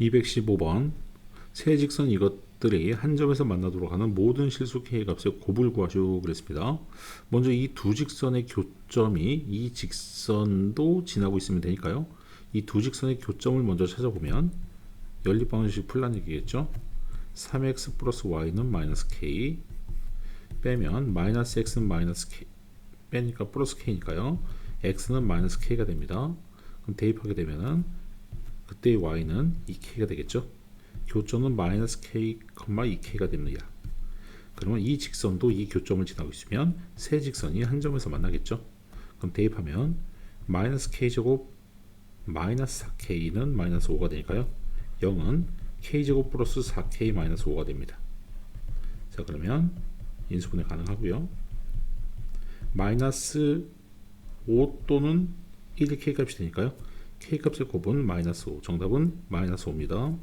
215번 세 직선 이것들이 한 점에서 만나도록 하는 모든 실수 k 값의 곱을 구하시오 그랬습니다. 먼저 이 두 직선의 교점이 이 직선도 지나고 있으면 되니까요. 이 두 직선의 교점을 먼저 찾아보면 연립방정식 얘기겠죠. 3x 플러스 y는 마이너스 k 빼면 마이너스 x는 마이너스 k 빼니까 플러스 k니까요. x는 마이너스 k가 됩니다. 그럼 대입하게 되면은 그때의 y는 2k가 되겠죠. 교점은 마이너스 k, 2k가 됩니다. 그러면 이 직선도 이 교점을 지나고 있으면 세 직선이 한 점에서 만나겠죠. 그럼 대입하면 마이너스 k 제곱 마이너스 4k는 마이너스 5가 되니까요. 0은 k 제곱 플러스 4k 마이너스 5가 됩니다. 자 그러면 인수분해 가능하고요. 마이너스 5 또는 1이 k 값이 되니까요. K 값의 곱은 마이너스 5. 정답은 마이너스 5입니다.